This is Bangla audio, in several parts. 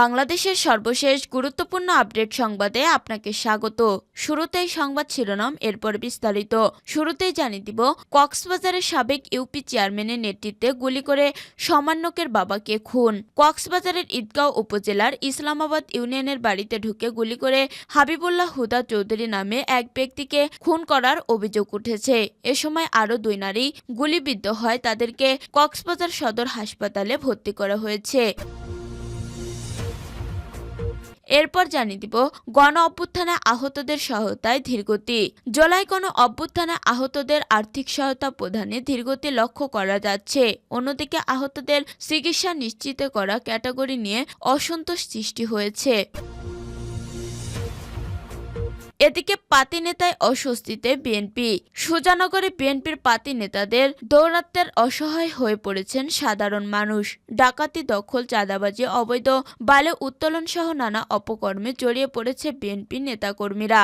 বাংলাদেশের সর্বশেষ গুরুত্বপূর্ণ আপডেট সংবাদে আপনাকে স্বাগত। শুরুতেই সংবাদ শিরোনাম, এরপর বিস্তারিত। শুরুতেই জানিয়ে দিব, কক্সবাজারের সাবেক ইউপি চেয়ারম্যানের নেতৃত্বে গুলি করে সমান্যকের বাবাকে খুন। কক্সবাজারের ঈদগাঁও উপজেলার ইসলামাবাদ ইউনিয়নের বাড়িতে ঢুকে গুলি করে হাবিবুল্লাহ হুদা চৌধুরী নামে এক ব্যক্তিকে খুন করার অভিযোগ উঠেছে। এ সময় আরও দুই নারী গুলিবিদ্ধ হয়, তাদেরকে কক্সবাজার সদর হাসপাতালে ভর্তি করা হয়েছে। এরপর জানিয়ে দিব, গণ অভ্যুত্থানে আহতদের সহায়তায় ধীরগতি। জুলাই গণ অভ্যুত্থানে আহতদের আর্থিক সহায়তা প্রদানে ধীরগতি লক্ষ্য করা যাচ্ছে। অন্যদিকে আহতদের চিকিৎসা নিশ্চিত করা ক্যাটাগরি নিয়ে অসন্তোষ সৃষ্টি হয়েছে। এদিকে পাতি নেতায় অস্বস্তিতে বিএনপি। সুজানগরে বিএনপির পাতি নেতাদের দৌরাত্মের অসহায় হয়ে পড়েছেন সাধারণ মানুষ। ডাকাতি, দখল, চাঁদাবাজি, অবৈধ বালে উত্তোলন সহ নানা অপকর্মে জড়িয়ে পড়েছে বিএনপি নেতাকর্মীরা।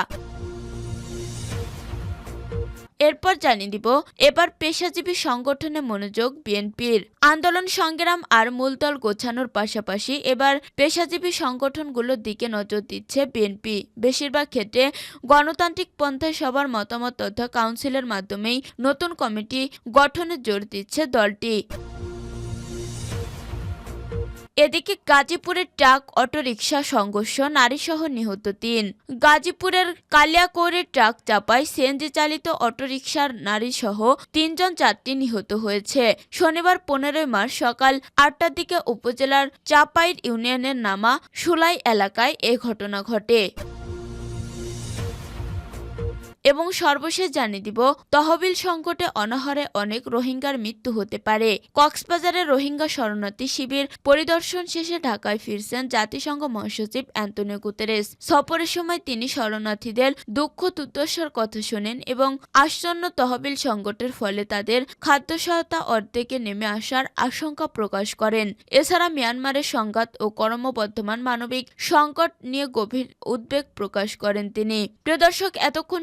এরপর জানিয়ে দিব, এবার পেশাজীবী সংগঠনে মনোযোগ বিএনপির। আন্দোলন সংগ্রাম আর মূলদল গোছানোর পাশাপাশি এবার পেশাজীবী সংগঠনগুলোর দিকে নজর দিচ্ছে বিএনপি। বেশিরভাগ ক্ষেত্রে গণতান্ত্রিক পন্থায় সবার মতামত তথা কাউন্সিলের মাধ্যমেই নতুন কমিটি গঠনে জোর দিচ্ছে দলটি। এদিকে গাজীপুরের ট্রাক, অটোরিকশা সংঘর্ষ, নারীসহ নিহত তিন। গাজীপুরের কালিয়াকৈরের ট্রাক চাপায় সিএনজি চালিত অটোরিকশার নারীসহ তিনজন যাত্রী নিহত হয়েছে। শনিবার পনেরোই মার্চ সকাল আটটার দিকে উপজেলার চাপাইর ইউনিয়নের নামা সুলাই এলাকায় এ ঘটনা ঘটে। এবং সর্বশেষ জানিয়ে দিব, তহবিল সংকটে অনাহারে অনেক রোহিঙ্গার মৃত্যু হতে পারে। কক্সবাজারের রোহিঙ্গা শরণার্থী শিবির পরিদর্শন শেষে ঢাকায় ফিরছেন জাতিসংঘ মহাসচিব অ্যান্তনিও গুতেরেস। সফরের সময় তিনি শরণার্থীদের দুঃখ দুর্দশার কথা শোনেন এবং আসন্ন তহবিল সংকটের ফলে তাদের খাদ্য সহায়তা অর্ধেকে নেমে আসার আশঙ্কা প্রকাশ করেন। এছাড়া মিয়ানমারের সংঘাত ও কর্মবর্ধমান মানবিক সংকট নিয়ে গভীর উদ্বেগ প্রকাশ করেন তিনি। প্রিয় দর্শক, এতক্ষণ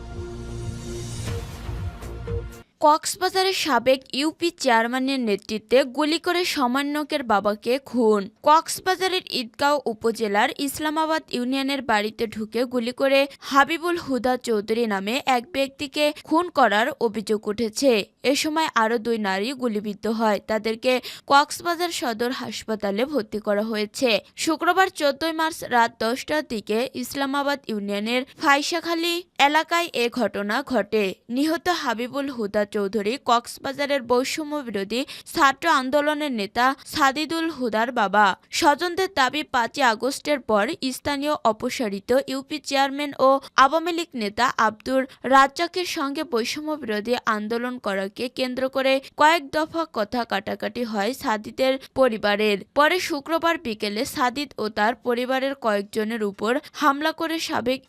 কক্সবাজারের সাবেক ইউপি চেয়ারম্যানের নেতৃত্বে গুলি করে সমান্যকের বাবাকে খুন। কক্সবাজারের ঈদগাঁও উপজেলার ইসলামাবাদ ইউনিয়নের বাড়িতে ঢুকে গুলি করে হাবিবুল হুদা চৌধুরী নামে এক ব্যক্তিকে খুন করার অভিযোগ উঠেছে। এ সময় আরও দুই নারী গুলিবিদ্ধ হয়। তাদেরকে কক্সবাজার সদর হাসপাতালে ভর্তি করা হয়েছে। শুক্রবার চোদ্দই মার্চ রাত দশটার দিকে ইসলামাবাদ ইউনিয়নের ফাইসাখালী এলাকায় এ ঘটনা ঘটে। নিহত হাবিবুল হুদা চৌধুরী কক্সবাজারের বৈষম্য বিরোধী ছাত্র আন্দোলনের নেতা সাদিদুল হুদার বাবা। স্বজনদের দাবি, পাঁচই আগস্টের পর স্থানীয় অপসারিত ইউপি চেয়ারম্যান ও আওয়ামী লীগ নেতা আব্দুর রাজ্জাকের সঙ্গে বৈষম্য বিরোধী আন্দোলন করাকে কেন্দ্র করে কয়েক দফা কথা কাটাকাটি হয় সাদিদের পরিবারের। পরে শুক্রবার বিকেলে সাদিদ ও তার পরিবারের কয়েকজনের উপর হামলা করে সাবেক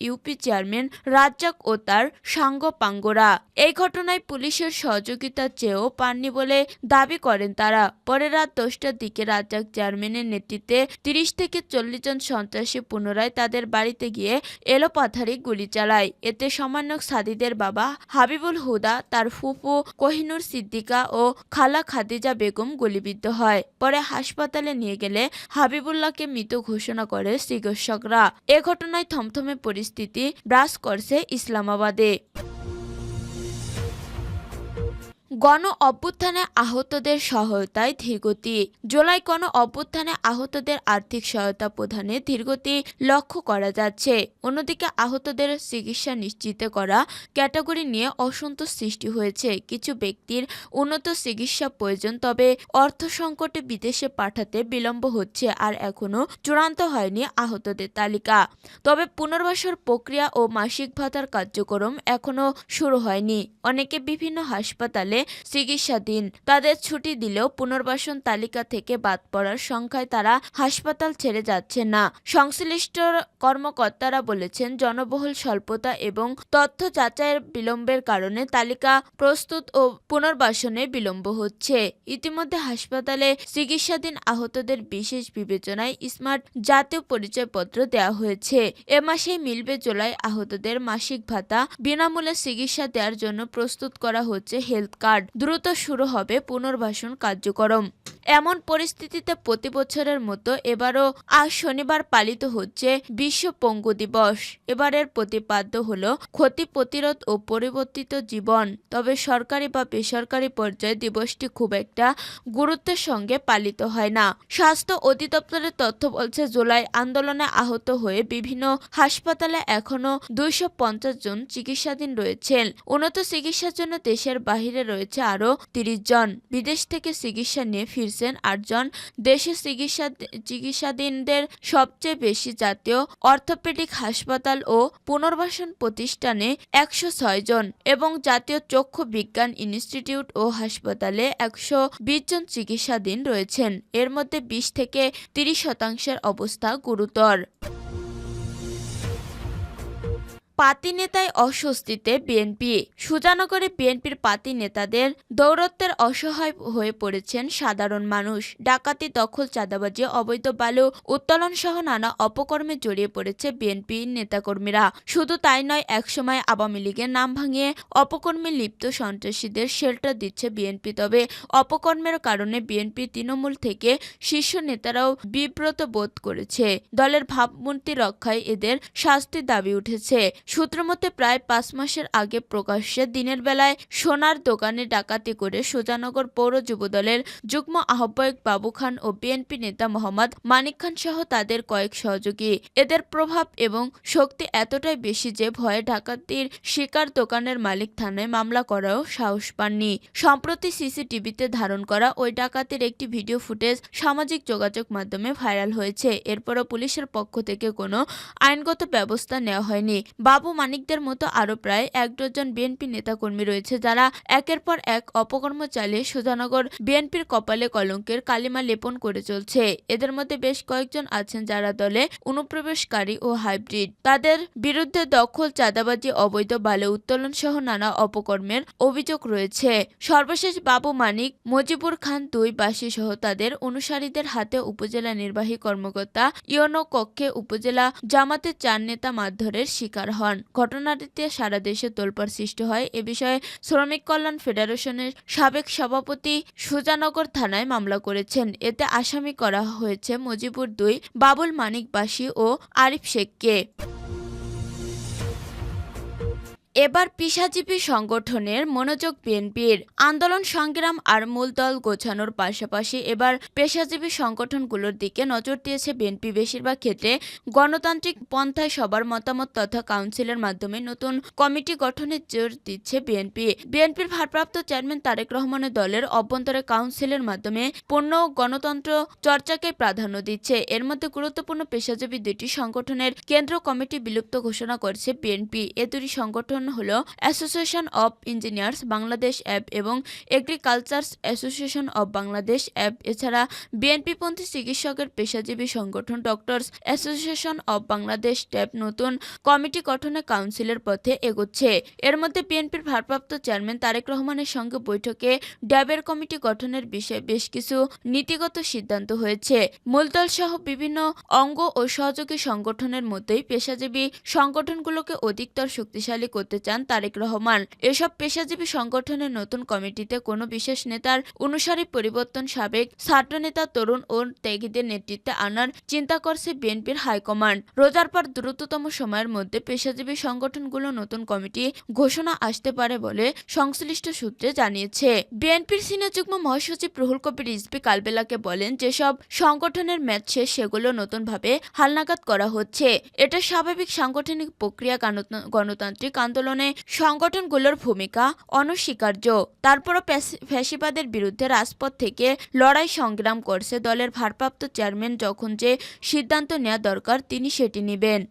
ইউপি চেয়ারম্যান রাজ্জাক ও তার সাঙ্গ পাঙ্গরা এই ঘটনায় পুলিশের সহযোগিতা চেয়েও পাননি বলে দাবি করেন তারা। পরে রাত দশটার দিকে রাজ্জাক চেয়ারম্যানের নেতৃত্বে তিরিশ থেকে চল্লিশ জন সন্ত্রাসী পুনরায় তাদের বাড়িতে গিয়ে এলোপাথারি গুলি চালায়। এতে সমন্বয়ক সাদিদের বাবা হাবিবুল হুদা, তার ফুফু কোহিনুর সিদ্দিকা ও খালা খাদিজা বেগম গুলিবিদ্ধ হয়। পরে হাসপাতালে নিয়ে গেলে হাবিবুল্লাহকে মৃত ঘোষণা করে চিকিৎসকরা। এ ঘটনায় থমথমে পরিস্থিতি ব্রাস করছে ইসলামাবাদে। গণ অভ্যুত্থানে আহতদের সহায়তায় ধীরগতি। জুলাই গণ অভ্যুত্থানে আহতদের আর্থিক সহায়তা প্রদানে ধীরগতি লক্ষ্য করা যাচ্ছে। অন্যদিকে আহতদের চিকিৎসা নিশ্চিত করা ক্যাটাগরি নিয়ে অসন্তোষ সৃষ্টি হয়েছে। কিছু ব্যক্তির উন্নত চিকিৎসা প্রয়োজন, তবে অর্থ সংকটে বিদেশে পাঠাতে বিলম্ব হচ্ছে আর এখনও চূড়ান্ত হয়নি আহতদের তালিকা। তবে পুনর্বাসন প্রক্রিয়া ও মাসিক ভাতার কার্যক্রম এখনও শুরু হয়নি। অনেকে বিভিন্ন হাসপাতালে চিকিৎসাধীন তাদের ছুটি দিলেও পুনর্বাসন তালিকা থেকে বাদ পড়ার সংখ্যায় তারা হাসপাতাল ছেড়ে যাচ্ছে না। সংশ্লিষ্ট কর্মকর্তারা বলেছেন, জনবহুল স্বল্পতা এবং তথ্য যাচাইয়ের বিলম্বের কারণে তালিকা প্রস্তুত ও পুনর্বাসনে বিলম্ব হচ্ছে। ইতিমধ্যে হাসপাতালে চিকিৎসাধীন আহতদের বিশেষ বিবেচনায় স্মার্ট জাতীয় পরিচয়পত্র দেওয়া হয়েছে। এ মাসেই মিলবে জুলাই আহতদের মাসিক ভাতা। বিনামূল্যে চিকিৎসা দেওয়ার জন্য প্রস্তুত করা হচ্ছে হেলথ কার্ড। দ্রুত শুরু হবে পুনর্বাসন কার্যক্রম। এমন পরিস্থিতিতে প্রতি বছরের মতো এবারও আজ শনিবার পালিত হচ্ছে বিশ্ব পঙ্গু দিবস। এবারের প্রতিপাদ্য হল ক্ষতি প্রতিরোধ ও পরিবর্তিত জীবন। তবে সরকারি বা বেসরকারি পর্যায়ে দিবসটি খুব একটা গুরুত্বের সঙ্গে পালিত হয় না। স্বাস্থ্য অধিদপ্তরের তথ্য বলছে, জুলাই আন্দোলনে আহত হয়ে বিভিন্ন হাসপাতালে এখনও দুইশো জন চিকিৎসাধীন রয়েছেন। উন্নত চিকিৎসার জন্য দেশের বাহিরে রয়েছে আরও তিরিশ জন। বিদেশ থেকে চিকিৎসা নিয়ে ফিরছেন আটজন দেশে চিকিৎসা চিকিৎসাধীনদের সবচেয়ে বেশি জাতীয় অর্থোপেডিক হাসপাতাল ও পুনর্বাসন প্রতিষ্ঠানে একশো ছয় জন এবং জাতীয় চক্ষু বিজ্ঞান ইনস্টিটিউট ও হাসপাতালে একশো বিশ জন চিকিৎসাধীন রয়েছেন। এর মধ্যে বিশ থেকে তিরিশ শতাংশের অবস্থা গুরুতর। পাতি নেতায় অস্বস্তিতে বিএনপি। সুজানগরে বিএনপির পাতি নেতাদের দৌরত্বের অসহায় হয়ে পড়েছেন সাধারণ মানুষ। ডাকাতি, দখল, চাঁদাবাজি, অবৈধ বালু, উত্তোলন সহ নানা অপকর্মে জড়িয়ে পড়েছে বিএনপি নেতাকর্মীরা। শুধু তাই নয়, একসময় আওয়ামী লীগের নাম ভাঙিয়ে অপকর্মে লিপ্ত সন্ত্রাসীদের শেল্টার দিচ্ছে বিএনপি। তবে অপকর্মের কারণে বিএনপি তৃণমূল থেকে শীর্ষ নেতারাও বিব্রত বোধ করেছে। দলের ভাবমূর্তি রক্ষায় এদের শাস্তির দাবি উঠেছে। সূত্রমতে প্রায় পাঁচ মাসের আগে প্রকাশ্যে দিনের বেলায় সোনার দোকানে ডাকাতি করে সুজানগর পৌর যুবদলের যুগ্ম আহ্বায়ক বাবু খান ও বিএনপি নেতা মোহাম্মদ মানিক খান সহ তাদের কয়েক সহযোগী। এদের প্রভাব এবং শক্তি এতটাই বেশি যে ভয়ে ডাকাতির শিকার দোকানের মালিক থানায় মামলা করাও সাহস পাননি। সম্প্রতি সিসিটিভিতে ধারণ করা ওই ডাকাতির একটি ভিডিও ফুটেজ সামাজিক যোগাযোগ মাধ্যমে ভাইরাল হয়েছে। এরপরও পুলিশের পক্ষ থেকে কোনো আইনগত ব্যবস্থা নেওয়া হয়নি। বাবু মানিকদের মতো আরও প্রায় এক ডজন বিএনপি নেতাকর্মী রয়েছে যারা একের পর এক অপকর্ম চালিয়ে সুধানগর বিএনপির কপালে কলঙ্কের কালিমা লেপন করে চলছে। এদের মধ্যে বেশ কয়েকজন আছেন যারা দলে অনুপ্রবেশকারী ও হাইব্রিড। তাদের বিরুদ্ধে দখল, চাঁদাবাজি, অবৈধ বালে উত্তোলন সহ নানা অপকর্মের অভিযোগ রয়েছে। সর্বশেষ বাবু মানিক, মজিবুর খান দুই বাসী সহ তাদের অনুসারীদের হাতে উপজেলা নির্বাহী কর্মকর্তা ইয়নো কক্ষে উপজেলা জামাতের চার নেতা মারধরের শিকার হন। ঘটনাটিতে সারা দেশে তোলপাড় সৃষ্টি হয়। এ বিষয়ে শ্রমিক কল্যাণ ফেডারেশনের সাবেক সভাপতি সুজানগর থানায় মামলা করেছেন। এতে আসামি করা হয়েছে মুজিবুর দুই, বাবুল মানিক বাসী ও আরিফ শেখকে। এবার পেশাজীবী সংগঠনের মনোযোগ বিএনপির। আন্দোলন, সংগ্রাম আর মূল দল গোছানোর পাশাপাশি এবার পেশাজীবী সংগঠনগুলোর দিকে নজর দিয়েছে বিএনপি। বেশিরভাগ ক্ষেত্রে গণতান্ত্রিক পন্থায় সবার মতামত তথা কাউন্সিলের মাধ্যমে নতুন কমিটি গঠনে জোর দিচ্ছে বিএনপি। বিএনপির ভারপ্রাপ্ত চেয়ারম্যান তারেক রহমানের দলের অভ্যন্তরে কাউন্সিলের মাধ্যমে পূর্ণ গণতন্ত্র চর্চাকে প্রাধান্য দিচ্ছে। এর মধ্যে গুরুত্বপূর্ণ পেশাজীবী দুটি সংগঠনের কেন্দ্র কমিটি বিলুপ্ত ঘোষণা করেছে বিএনপি। এ দুটি সংগঠন হল অ্যাসোসিয়েশন অব ইঞ্জিনিয়ার্স বাংলাদেশ অ্যাপ এবং এগ্রিকালচার্স অ্যাসোসিয়েশন অব বাংলাদেশ অ্যাপ এছাড়া বিএনপিপন্থী চিকিৎসকের পেশাজীবী সংগঠন ডক্টরস অ্যাসোসিয়েশন অব বাংলাদেশ ট্যাব নতুন কমিটি গঠনে কাউন্সিলের পথে এগোচ্ছে। এর মধ্যে বিএনপির ভারপ্রাপ্ত চেয়ারম্যান তারেক রহমানের সঙ্গে বৈঠকে ড্যাবের কমিটি গঠনের বিষয়ে বেশ কিছু নীতিগত সিদ্ধান্ত হয়েছে। মূলদল সহ বিভিন্ন অঙ্গ ও সহযোগী সংগঠনের মতোই পেশাজীবী সংগঠনগুলোকে অধিকতর শক্তিশালী করতে চান তারেক রহমান। এসব পেশাজীবী সংগঠনের নতুন কমিটিতে কোনো বিশেষ নেতার অনুসারী পরিবর্তন সাবেক ছাত্রনেতা তরুণ ও ত্যাগীদের নেতৃত্বে আনার চিন্তা করছে বিএনপির হাইকমান্ড। রোজার পর দ্রুততম সময়ের মধ্যে পেশাজীবী সংগঠনগুলো নতুন কমিটি ঘোষণা আসতে পারে বলে সংশ্লিষ্ট সূত্রে জানিয়েছে। বিএনপির সিনিয়র যুগ্ম মহাসচিব রুহুল কবির রিজভি কালবেলাকে বলেন, যেসব সংগঠনের ম্যাচ শেষ, সেগুলো নতুনভাবে হালনাগাদ করা হচ্ছে। এটা স্বাভাবিক সাংগঠনিক প্রক্রিয়া গণতান্ত্রিক আন্দোলনে সংগঠনগুলোর ভূমিকা অনস্বীকার্য। তারপরও ফ্যাসিবাদের বিরুদ্ধে রাজপথ থেকে লড়াই সংগ্রাম করছে দলের ভারপ্রাপ্ত চেয়ারম্যান, যখন যে সিদ্ধান্ত নেওয়া দরকার তিনি সেটি নেবেন।